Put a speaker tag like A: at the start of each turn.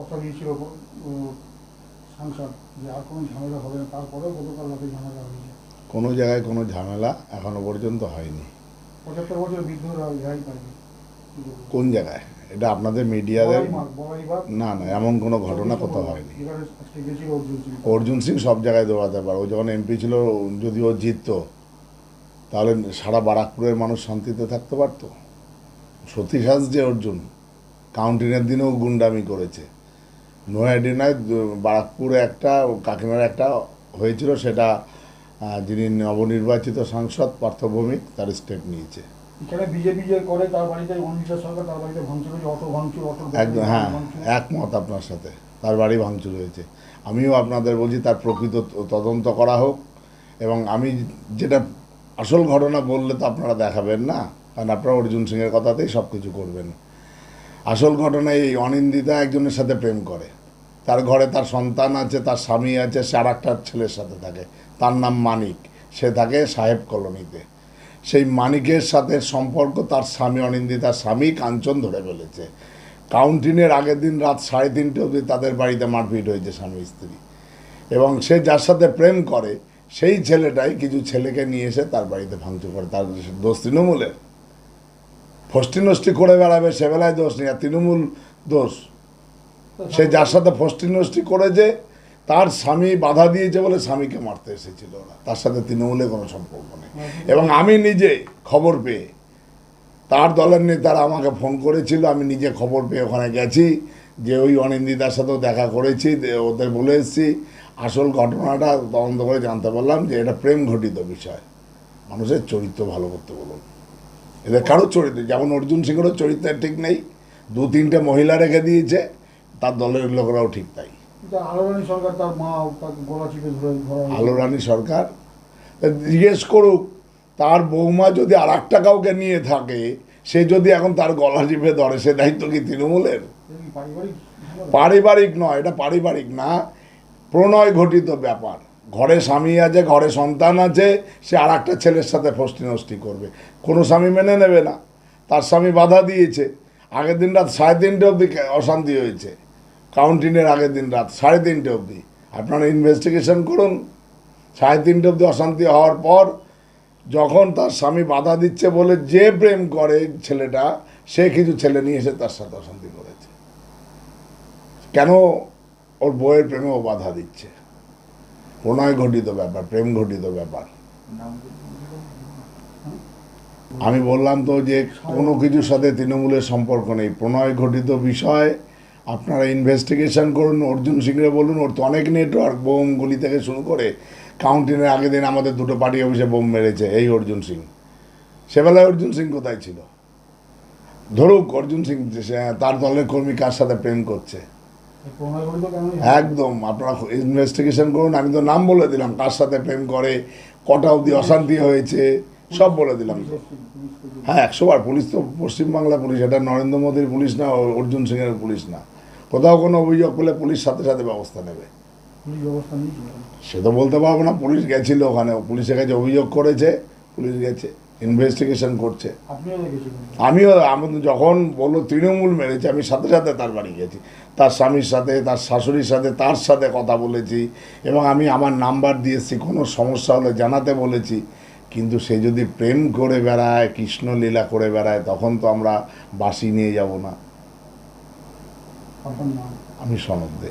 A: কথা দিয়েছিল সাংসদ যে আর কোনো ঝামেলা হবে না তারপরেও গতকাল রাতে ঝামেলা হয়েছে।
B: কোনো জায়গায় কোনো ঝামেলা এখনও পর্যন্ত হয়নি।
A: পঁচাত্তর বছর বৃদ্ধরা রেহাই পায়নি।
B: কোন জায়গায়? এটা আপনাদের মিডিয়াদের না না এমন কোনো ঘটনা কোথাও হয়নি।
A: অর্জুন সিং।
B: সব জায়গায় দৌড়াতে পারে। ও যখন এমপি ছিল যদি ও জিততো তাহলে সারা বারাকপুরের মানুষ শান্তিতে থাকতে পারতো? সতী সাজ যে অর্জুন কাউন্টিনের দিনেও গুন্ডামি করেছে। নয়াডিনায় বারাকপুরে একটা কাকিনার একটা হয়েছিল সেটা যিনি নবনির্বাচিত সাংসদ পার্থ ভৌমিক তার স্টেপ নিয়েছে।
A: এখানে বিজেপি যে করে তার বাড়িতে অনিতা সরকার তার বাড়িতে ভাঙচুর হয়েছে অটো ভাঙচুর অটো
B: একদম হ্যাঁ একমত আপনার সাথে তার বাড়ি ভাঙচুর হয়েছে। আমিও আপনাদের বলছি তার প্রকৃত তদন্ত করা হোক এবং আমি যেটা আসল ঘটনা বললে তো আপনারা দেখাবেন না কারণ আপনারা অর্জুন সিংয়ের কথাতেই সব কিছু করবেন। আসল ঘটনা এই, অনিন্দিতা একজনের সাথে প্রেম করে। তার ঘরে তার সন্তান আছে, তার স্বামী আছে, সে আর একটা ছেলের সাথে থাকে। তার নাম মানিক। সে থাকে সাহেব কলোনিতে। সেই মানিকের সাথে সম্পর্ক তার স্বামী অনিন্দিতার স্বামী কাঞ্চন ধরে ফেলেছে। কাউন্টিনের আগের দিন রাত সাড়ে তিনটে অবধি তাদের বাড়িতে মারপিট হয়েছে স্বামী স্ত্রী। এবং সে যার সাথে প্রেম করে, সেই ছেলেটাই কিছু ছেলেকে নিয়ে এসে তার বাড়িতে ভাঙচুর করে। তার দোষ তৃণমূলের। ফষ্টি নষ্টি করে বেড়াবে, সে বেলায় দোষ নেই, আর তৃণমূল দোষ। সে যার সাথে ফষ্টি নষ্টি করেছে তার স্বামী বাধা দিয়েছে বলে স্বামীকে মারতে এসেছিল ওরা। তার সাথে তৃণমূলে কোনো সম্পর্ক নেই। এবং আমি নিজে খবর পেয়ে, তার দলের নেতারা আমাকে ফোন করেছিল, আমি নিজে খবর পেয়ে ওখানে গেছি, যে ওই অনিন্দিতার সাথেও দেখা করেছি ওদের বলে এসেছি। আসল ঘটনাটা তদন্ত করে জানতে পারলাম যে এটা প্রেম ঘটিত বিষয়। মানুষের চরিত্র ভালো করতে বলুন। এদের কারও চরিত্র যেমন অর্জুন সিংয়েরও চরিত্র ঠিক নেই। দু তিনটে মহিলা রেখে দিয়েছে তার দলের লোকরাও ঠিক তাই।
A: আলোরানী সরকার তার মা গলা চিপে ধরে ধরা
B: আলো রানী সরকার জিজ্ঞেস করুক তার বৌমা যদি আর একটা কাউকে নিয়ে থাকে সে যদি এখন তার গলা চিপে ধরে সে দায়িত্ব কি তৃণমূলের?
A: পারিবারিক
B: নয় এটা পারিবারিক না প্রণয় ঘটিত ব্যাপার। ঘরে স্বামী আছে, ঘরে সন্তান আছে, সে আর একটা ছেলের সাথে ফষ্টি নষ্টি করবে। কোনো স্বামী মেনে নেবে না। তার স্বামী বাধা দিয়েছে। আগের দিন রাত সাড়ে তিনটে অবধি অশান্তি হয়েছে। কাউন্টিনের আগের দিন রাত সাড়ে তিনটে অবধি। আপনারা ইনভেস্টিগেশন করুন। সাড়ে তিনটে অবধি অশান্তি হওয়ার পর যখন তার স্বামী বাধা দিচ্ছে বলে যে প্রেম করে ছেলেটা, সে কিছু ছেলে নিয়ে এসে তার সাথে অশান্তি করেছে। কেন ওর বইয়ের প্রেমে ও বাধা দিচ্ছে? প্রণয় ঘটিত ব্যাপার, প্রেম ঘটিত ব্যাপার। আমি বললাম তো যে কোনো কিছুর সাথে তৃণমূলের সম্পর্ক নেই। প্রণয় ঘটিত বিষয়, আপনারা ইনভেস্টিগেশন করুন, অর্জুন সিংরে বলুন, ওর তো অনেক নেটওয়ার্ক বোম গুলি থেকে শুরু করে কাউন্টিনের আগের দিন আমাদের দুটো পার্টি অফিসে বোম মেরেছে, এই অর্জুন সিং। সেবেলায় অর্জুন সিং কোথায় ছিল? ধরুক অর্জুন সিং, তার দলের কর্মী কার সাথে প্রেম করছে? একদম আপনারা ইনভেস্টিগেশন করুন। আমি তো নাম বলে দিলাম কার সাথে প্রেম করে কটা অবধি অশান্তি হয়েছে সব বলে দিলাম। তো হ্যাঁ একশো বার পুলিশ তো পশ্চিমবাংলা পুলিশ এটা নরেন্দ্র মোদীর পুলিশ না অর্জুন সিংয়ের পুলিশ না। কোথাও কোনো অভিযোগ পেলে পুলিশ সাথে সাথে ব্যবস্থা নেবে। সে তো বলতে পারব না পুলিশ গেছিল ওখানে। পুলিশের কাছে অভিযোগ করেছে পুলিশ গেছে। ইনভেস্টিগেশন করছে। আমিও আমাদের যখন বলল তৃণমূল মেরেছে আমি সাথে সাথে তার বাড়ি গেছি তার স্বামীর সাথে তার শাশুড়ির সাথে তার সাথে কথা বলেছি এবং আমি আমার নাম্বার দিয়েছি কোনো সমস্যা হলে জানাতে বলেছি। কিন্তু সে যদি প্রেম করে বেড়ায় কৃষ্ণলীলা করে বেড়ায় তখন তো আমরা বাসি নিয়ে যাব না। আমি সনদ দে।